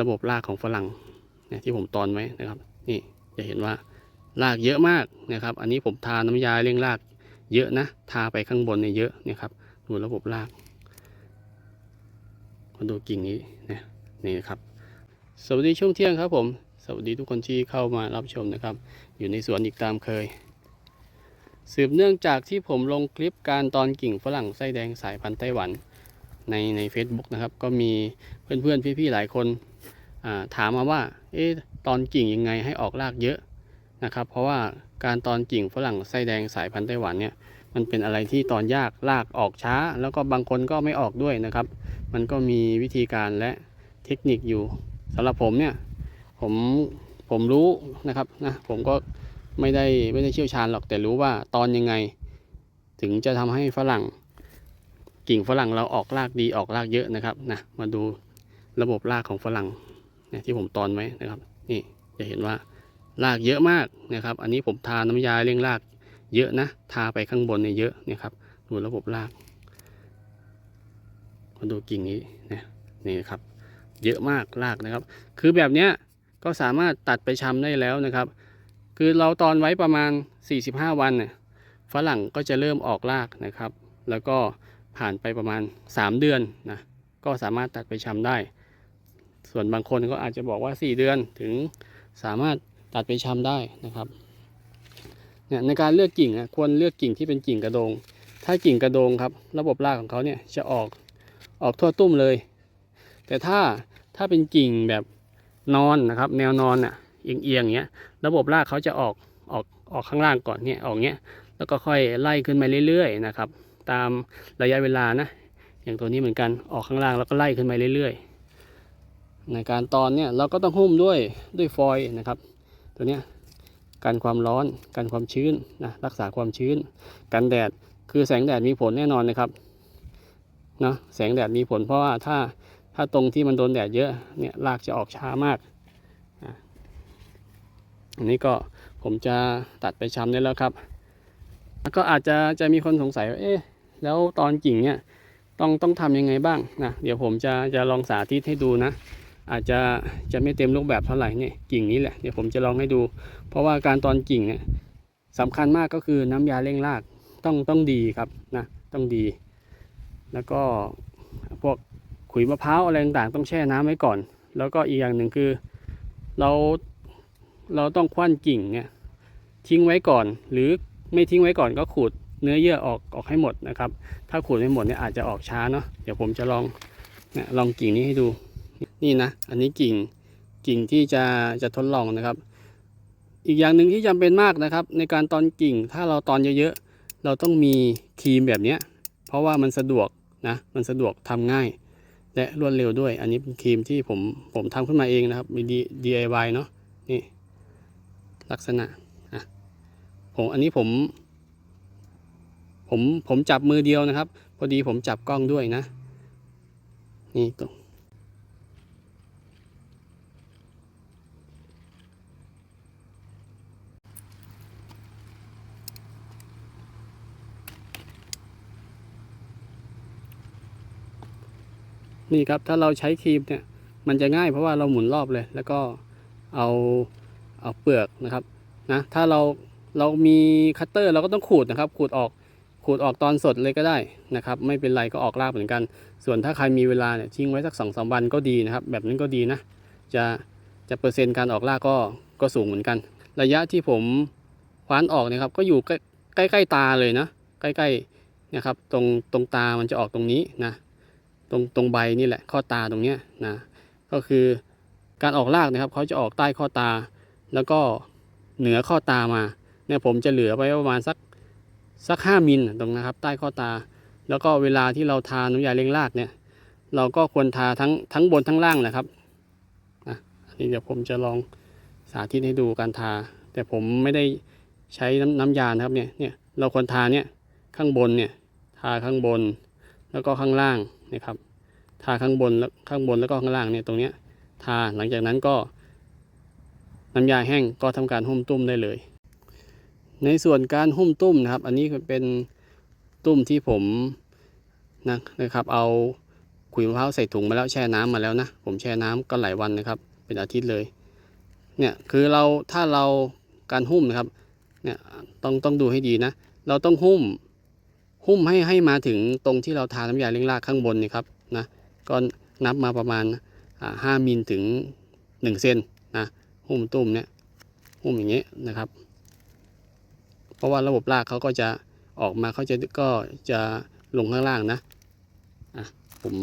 ระบบรากของฝรั่งเนี่ยที่ผมตอนไว้นะครับ นี่จะเห็นว่ารากเยอะมากนะครับ อันนี้ผมทาน้ำยาเร่งรากเยอะนะทาไปข้างบนเนี่ยเยอะนี่ยครับ ดูระบบรากมาดูกิ่งนี้นะนี่นะครับ สวัสดีช่วงเที่ยงครับผม สวัสดีทุกคนที่เข้ามารับชมนะครับ อยู่ในสวนอีกตามเคย สืบเนื่องจากที่ผมลงคลิปการตอนกิ่งฝรั่งไส้แดงสายพันธุ์ไต้หวันในใน Facebook นะครับ ก็มีเพื่อนๆพี่ๆหลายคน ถามมาว่าเอ๊ะตอนกิ่งยังไงให้ออกรากเยอะนะครับ เพราะว่าการตอนกิ่งฝรั่งไส้แดงสายพันธุ์ไต้หวันเนี่ยมันเป็นอะไรที่ตอนยากลากออกช้า แล้วก็บางคนก็ไม่ออกด้วยนะครับ มันก็มีวิธีการและเทคนิคอยู่สำหรับผมเนี่ยผมผมรู้นะครับนะผมก็ไม่ได้ไม่ได้เชี่ยวชาญหรอกแต่รู้ว่าตอนยังไง ถึงจะทำให้ฝรั่ง กิ่งฝรั่งเราออกรากดีออกรากเยอะนะครับนะมาดูระบบรากของฝรั่ง เนี่ยที่ผมตอนไว้นะครับ นี่จะเห็นว่ารากเยอะมากนะครับ อันนี้ผมทาน้ำยาเร่งรากเยอะนะ ทาไปข้างบนเนี่ยเยอะนี่ยครับ ดูระบบรากมาดูกิ่งนี้นะนี่ครับ เยอะมากรากนะครับ คือแบบเนี้ยก็สามารถตัดไปชำได้แล้วนะครับ คือเราตอนไว้ประมาณ 45 วันเนี่ยฝรั่งก็จะเริ่มออกรากนะครับ แล้วก็ผ่านไปประมาณ 3 เดือนนะ ก็สามารถตัดไปชำได้ ส่วนบางคนก็อาจจะบอกว่า 4 เดือนถึงสามารถตัดไปชำได้นะครับเนี่ยในการเลือกกิ่งนะควรเลือกกิ่งที่เป็นกิ่งกระโดง ถ้ากิ่งกระโดงครับ ระบบรากของเขาเนี่ยจะออกออกทั่วตุ้มเลย แต่ถ้าถ้าเป็นกิ่งแบบนอนนะครับ แนวนอนอะเอียงเอียงๆเงี้ยระบบรากเขาจะออกออกออกข้างล่างก่อนเนี่ยออกเงี้ยแล้วก็ค่อยไล่ขึ้นมาเรื่อยๆนะครับ ตามระยะเวลานะ อย่างตัวนี้เหมือนกันออกข้างล่างแล้วก็ไล่ขึ้นมาเรื่อยๆ ในการตอนเนี่ยเราก็ต้องหุ้มด้วยด้วยฟอยล์นะครับ ตัวเนี้ยกันความร้อนกันความชื้นนะรักษาความชื้น กันแดดคือแสงแดดมีผลแน่นอนนะครับเนาะแสงแดดมีผลเพราะว่าถ้าถ้าตรงที่มันโดนแดดเยอะเนี่ยรากจะออกช้ามากอันนี้ก็ผมจะตัดไปชำได้แล้วครับแล้วก็อาจจะจะมีคนสงสัยว่าเอ๊ะแล้วตอนกิ่งเนี่ยต้องต้องทำยังไงบ้างนะเดี๋ยวผมจะจะลองสาธิตให้ดูนะ อาจจะจะไม่เต็มรูปแบบเท่าไหร่เนี่ยกิ่งนี้แหละเดี๋ยวผมจะลองให้ดู เพราะว่าการตอนกิ่งเนี่ยสำคัญมากก็คือน้ำยาเร่งรากต้องต้องดีครับนะต้องดี แล้วก็พวกขุยมะพร้าวอะไรต่างๆต้องแช่น้ำไว้ก่อน แล้วก็อีกอย่างหนึ่งคือเราเราต้องคว้านกิ่งเนี่ยทิ้งไว้ก่อน หรือไม่ทิ้งไว้ก่อนก็ขูดเนื้อเยื่อออกออกให้หมดนะครับ ถ้าขูดไม่หมดเนี่ยอาจจะออกช้าเนาะเดี๋ยวผมจะลองเนี่ยลองกิ่งนี้ให้ดู นี่นะ อันนี้กิ่งกิ่งที่จะจะทดลองนะครับ อีกอย่างหนึ่งที่จำเป็นมากนะครับ ในการตอนกิ่งถ้าเราตอนเยอะๆ เราต้องมีครีมแบบนี้เพราะว่ามันสะดวกนะมันสะดวกทำง่าย และรวดเร็วด้วย อันนี้เป็นครีมที่ผมผมทำขึ้นมาเองนะครับมี DIY เนาะนี่ลักษณะอะผมอันนี้ผม ผมผมจับมือเดียวนะครับ พอดีผมจับกล้องด้วยนะ นี่ตรง นี่ครับถ้าเราใช้ครีมเนี่ยมันจะง่ายเพราะว่าเราหมุนรอบเลย แล้วก็เอาเอาเปลือกนะครับนะถ้าเราเรามีคัตเตอร์เราก็ต้องขูดนะครับ ขูดออกขูดออกตอนสดเลยก็ได้นะครับ ไม่เป็นไรก็ออกรากเหมือนกัน ส่วนถ้าใครมีเวลาเนี่ยทิ้งไว้สักสองสามวันก็ดีนะครับ แบบนั้นก็ดีนะ จะจะเปอร์เซ็นต์การออกรากก็ก็สูงเหมือนกัน ระยะที่ผมคว้านออกนะครับ ก็อยู่ใกล้ใกล้ใกล้ตาเลยนะ ใกล้ๆนะครับ ตรงตรงตามันจะออกตรงนี้นะ ตรงตรงใบนี่แหละข้อตาตรงเนี้ยนะก็คือการออกรากนะครับเขาจะออกใต้ข้อตา แล้วก็เหนือข้อตามาเนี่ยผมจะเหลือไปประมาณสักสักห้ามิลตรงนะครับ ใต้ข้อตา แล้วก็เวลาที่เราทาน้ำยาเลี้ยงรากเนี่ย เราก็ควรทาทั้งทั้งบนทั้งล่างนะครับนะอันนี้เดี๋ยวผมจะลองสาธิตให้ดูการทา แต่ผมไม่ได้ใช้น้ำน้ำยานะครับเนี่ยเนี่ยเราควรทาเนี่ยข้างบนเนี่ยทาข้างบน แล้วก็ข้างล่าง นะครับ ทาข้างบนแล้วข้างบนแล้วก็ข้างล่างเนี่ยตรงเนี้ยทาหลังจากนั้นก็น้ำยาแห้งก็ทำการหุ้มตุ้มได้เลย ในส่วนการหุ้มตุ้มนะครับ อันนี้เป็นตุ้มที่ผมนะนะครับ เอาขุยมะพร้าวใส่ถุงมาแล้วแช่น้ำมาแล้วนะ ผมแช่น้ำก็หลายวันนะครับ เป็นอาทิตย์เลย เนี่ยคือเราถ้าเราการหุ้มนะครับ เนี่ยต้องต้องดูให้ดีนะ เราต้องหุ้ม หุ้มให้ให้มาถึงตรงที่เราทาน้ำยาเลี้ยงรากข้างบนนี่ครับนะก็นับมาประมาณห้ามิลถึงหนึ่งเซนนะหุ้มตุ้มเนี่ยหุ้มอย่างเงี้ยนะครับ เพราะว่าระบบรากเขาก็จะออกมาเขาจะก็จะลงข้างล่างนะอะผม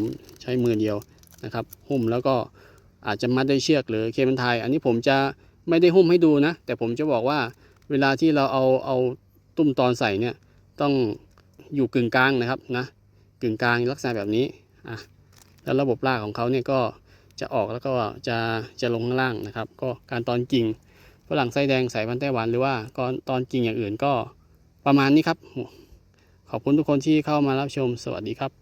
ใช้มือเดียวนะครับ หุ้มแล้วก็อาจจะมัดด้วยเชือกหรือเคมันไทย อันนี้ผมจะไม่ได้หุ้มให้ดูนะ แต่ผมจะบอกว่าเวลาที่เราเอาเอาตุ้มตอนใส่เนี่ยต้อง อยู่กึ่งกลางนะครับนะกึ่งกลางลักษณะแบบนี้อะแล้วระบบรากของเขาเนี่ยก็จะออกแล้วก็จะจะลงข้างล่างนะครับ ก็การตอนกิ่งฝรั่งไส้แดงสายพันธุ์ไต้หวันหรือว่าก่อนตอนกิ่งอย่างอื่นก็ประมาณนี้ครับ ขอบคุณทุกคนที่เข้ามารับชมสวัสดีครับ